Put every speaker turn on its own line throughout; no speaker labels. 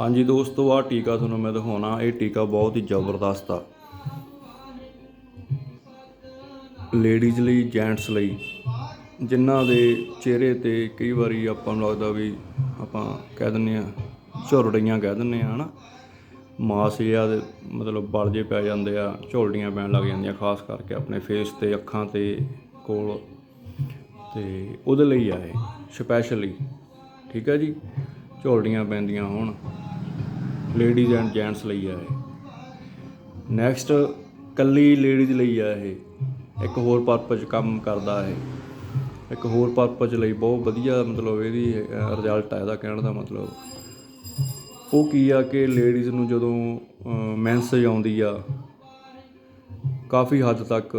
ਹਾਂਜੀ ਦੋਸਤੋ, ਆਹ ਟੀਕਾ ਤੁਹਾਨੂੰ ਮੈਂ ਦਿਖਾਉਣਾ। ਇਹ ਟੀਕਾ ਬਹੁਤ ਹੀ ਜ਼ਬਰਦਸਤ ਆ। ਲੇਡੀਜ਼ ਲਈ ਜੈਂਟਸ ਲਈ। ਜਿਨ੍ਹਾਂ ਦੇ ਚਿਹਰੇ ਤੇ ਕਈ ਵਾਰੀ ਆਪਾਂ ਨੂੰ ਲੱਗਦਾ ਵੀ ਆਪਾਂ ਕਹਿ ਦਿੰਨੇ ਆ ਝੁਰੜੀਆਂ ਕਹਿ ਦਿੰਨੇ ਆ ਹਨਾ? ਮਾਸ ਜਿਹਾ ਦੇ ਮਤਲਬ ਬਲ ਜੇ ਪੈ ਜਾਂਦੇ ਆ ਝੋਲਡੀਆਂ ਪੈਣ ਲੱਗ ਜਾਂਦੀਆਂ, ਖਾਸ ਕਰਕੇ ਆਪਣੇ ਫੇਸ ਤੇ, ਅੱਖਾਂ ਤੇ, ਕੋਲ। ਤੇ ਉਹਦੇ ਲਈ ਆ ਇਹ ਸਪੈਸ਼ਲੀ ਠੀਕ ਹੈ ਜੀ? ਝੋਲਡੀਆਂ ਪੈਂਦੀਆਂ ਹੋਣ। ਲੇਡੀਜ਼ ਐਂਡ ਜੈਂਟਸ ਲਈ ਆ ਇਹ। ਨੈਕਸਟ ਕੱਲੀ ਲੇਡੀਜ਼ ਲਈ ਆ ਇਹ। ਇੱਕ ਹੋਰ ਪਰਪਸ ਕੰਮ ਕਰਦਾ ਹੈ ਇੱਕ ਹੋਰ ਪਰਪਸ ਲਈ ਬਹੁਤ ਵਧੀਆ ਮਤਲਬ ਇਹਦੀ ਰਿਜ਼ਲਟ ਆ ਇਹਦਾ ਕਹਿਣ ਦਾ ਮਤਲਬ। ਉਹ ਕੀ ਆ ਕਿ ਲੇਡੀਜ਼ ਨੂੰ ਜਦੋਂ ਮੈਂਸੇਜ ਆਉਂਦੀ ਆ, ਕਾਫੀ ਹੱਦ ਤੱਕ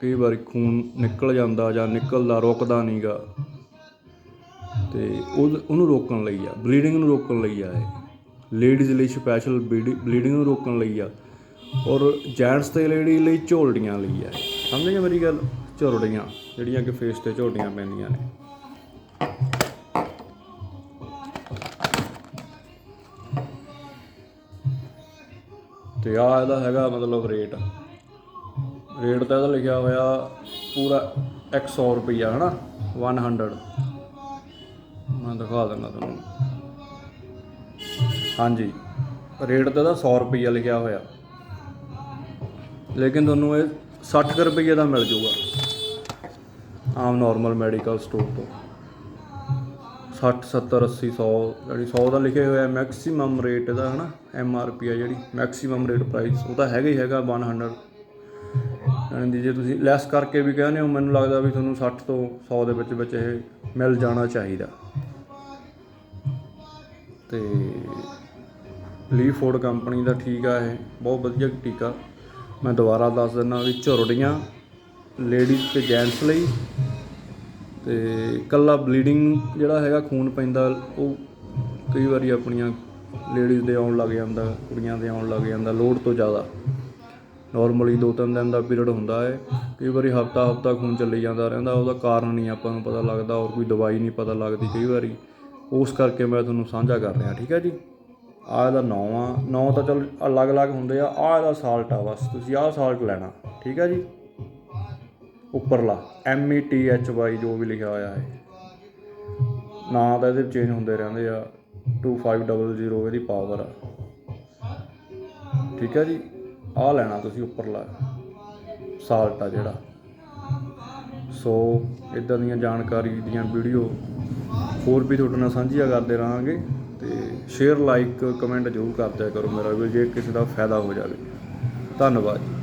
ਕਈ ਵਾਰੀ ਖੂਨ ਨਿਕਲ ਜਾਂਦਾ ਜਾਂ ਨਿਕਲਦਾ, ਰੁਕਦਾ ਨਹੀਂਗਾ ਤੇ ਉਹ ਉਹਨੂੰ ਰੋਕਣ ਲਈ ਆ ਬਲੀਡਿੰਗ ਨੂੰ ਰੋਕਣ ਲਈ ਆ ਇਹ। ਲੇਡੀਜ਼ ਲਈ ਸਪੈਸ਼ਲ ਬਲੀਡਿੰਗ ਨੂੰ ਰੋਕਣ ਲਈ ਆ। ਔਰ ਜੈਂਟਸ ਤੇ ਲੇਡੀ ਲਈ ਝੋਲਡੀਆਂ ਲਈ ਆ। ਸਮਝ ਗਏ ਮੇਰੀ ਗੱਲ? ਝੋਲਡੀਆਂ ਜਿਹੜੀਆਂ ਕਿ ਫੇਸ ਤੇ ਝੋਲਡੀਆਂ ਪੈਂਦੀਆਂ ਨੇ। ਤੇ ਆ ਇਹਦਾ ਹੈਗਾ ਮਤਲਬ ਰੇਟ ਰੇਟ ਤਾਂ ਇਹਦਾ ਲਿਖਿਆ ਹੋਇਆ ਪੂਰਾ 100 ਰੁਪਈਆ, ਹਨਾ? 100 ਮੈਂ ਦਿਖਾ ਦਿੰਦਾ ਤੁਹਾਨੂੰ। ਹਾਂਜੀ। ਰੇਟ ਤਾਂ ਇਹਦਾ 100 ਰੁਪਈਆ ਲਿਖਿਆ ਹੋਇਆ। ਲੇਕਿਨ ਤੁਹਾਨੂੰ ਇਹ 60 ਕੁ ਰੁਪਈਏ ਦਾ ਮਿਲ ਜਾਊਗਾ ਆਮ ਨਾਰਮਲ ਮੈਡੀਕਲ ਸਟੋਰ ਤੋਂ। 60 70 80 100 ਜਿਹੜੀ 100 ਦਾ ਲਿਖਿਆ ਹੋਇਆ ਮੈਕਸਿਮਮ ਰੇਟ ਇਹਦਾ ਹਨਾ ਐਮ ਆਰ ਪੀ ਆ ਜਿਹੜੀ ਮੈਕਸਿਮਮ ਰੇਟ ਪ੍ਰਾਈਸ ਉਹ ਤਾਂ ਹੈਗਾ ਹੀ ਹੈਗਾ 100 ਯਾਨੀ ਦੀ ਜੇ ਤੁਸੀਂ ਲੈਸ ਕਰਕੇ ਵੀ ਕਹਿੰਦੇ ਹੋ, ਮੈਨੂੰ ਲੱਗਦਾ ਵੀ ਤੁਹਾਨੂੰ 60 ਤੋਂ 100 ਦੇ ਵਿੱਚ ਵਿੱਚ ਇਹ ਮਿਲ ਜਾਣਾ ਚਾਹੀਦਾ। ਤੇ ਲੀਫ ਫੂਡ ਕੰਪਨੀ ਦਾ ਠੀਕ ਆ ਇਹ, ਬਹੁਤ ਵਧੀਆ ਟੀਕਾ ਮੈਂ ਦੁਬਾਰਾ ਦੱਸ ਦਿੰਦਾ ਵੀ ਝੁਰੜੀਆਂ ਲੇਡੀਜ਼ ਤੇ ਜੈਂਟਸ ਲਈ ਤੇ ਕੱਲਾ ਬਲੀਡਿੰਗ ਜਿਹੜਾ ਹੈਗਾ ਖੂਨ ਪੈਂਦਾ, ਉਹ ਕਈ ਵਾਰੀ ਆਪਣੀਆਂ ਲੇਡੀਜ਼ ਦੇ ਆਉਣ ਲੱਗ ਜਾਂਦਾ, ਕੁੜੀਆਂ ਦੇ ਆਉਣ ਲੱਗ ਜਾਂਦਾ ਲੋਡ ਤੋਂ ਜ਼ਿਆਦਾ। ਨਾਰਮਲੀ ਦੋ ਤਿੰਨ ਦਿਨ ਦਾ ਪੀਰੀਅਡ ਹੁੰਦਾ ਹੈ ਕਈ ਵਾਰੀ ਹਫਤਾ ਹਫਤਾ ਖੂਨ ਚੱਲੀ ਜਾਂਦਾ ਰਹਿੰਦਾ, ਉਹਦਾ ਕਾਰਨ ਨਹੀਂ ਆਪਾਂ ਨੂੰ ਪਤਾ ਲੱਗਦਾ ਔਰ ਕੋਈ ਦਵਾਈ ਨਹੀਂ ਪਤਾ ਲੱਗਦੀ ਕਈ ਵਾਰੀ। ਉਸ ਕਰਕੇ ਮੈਂ ਤੁਹਾਨੂੰ ਸਾਂਝਾ ਕਰ ਰਿਹਾ, ਠੀਕ ਹੈ ਜੀ? ਆਹ ਇਹਦਾ ਨੌਂ ਆ। ਨੌਂ ਤਾਂ ਚਲ ਅਲੱਗ-ਅਲੱਗ ਹੁੰਦੇ ਆ। ਆਹ ਇਹਦਾ ਸਾਲਟ ਆ ਬਸ। ਤੁਸੀਂ ਆਹ ਸਾਲਟ ਲੈਣਾ। ਠੀਕ ਹੈ ਜੀ? ਉੱਪਰਲਾ M E T H Y ਜੋ ਵੀ ਲਿਖਿਆ ਹੋਇਆ ਹੈ ਨਾਂ ਤਾਂ ਇਹਦੇ ਚੇਂਜ ਹੁੰਦੇ ਰਹਿੰਦੇ ਆ। 2500 ਇਹਦੀ ਪਾਵਰ ਆ। ਠੀਕ ਹੈ ਜੀ? ਆਹ ਲੈਣਾ ਤੁਸੀਂ ਉੱਪਰਲਾ ਸਾਲਟ ਆ ਜਿਹੜਾ। ਸੋ ਇਦਾਂ ਦੀਆਂ ਜਾਣਕਾਰੀ ਦੀਆਂ ਵੀਡੀਓ ਹੋਰ ਵੀ ਤੁਹਾਡੇ ਨਾਲ ਸਾਂਝੀਆਂ ਕਰਦੇ ਰਹਾਂਗੇ। ਸ਼ੇਅਰ ਲਾਈਕ ਕਮੈਂਟ ਜ਼ਰੂਰ ਕਰ ਦਿਆ ਕਰੋ ਮੇਰਾ ਵੀ ਜੇ ਕਿਸੇ ਦਾ ਫਾਇਦਾ ਹੋ ਜਾਵੇ। ਧੰਨਵਾਦ ਜੀ।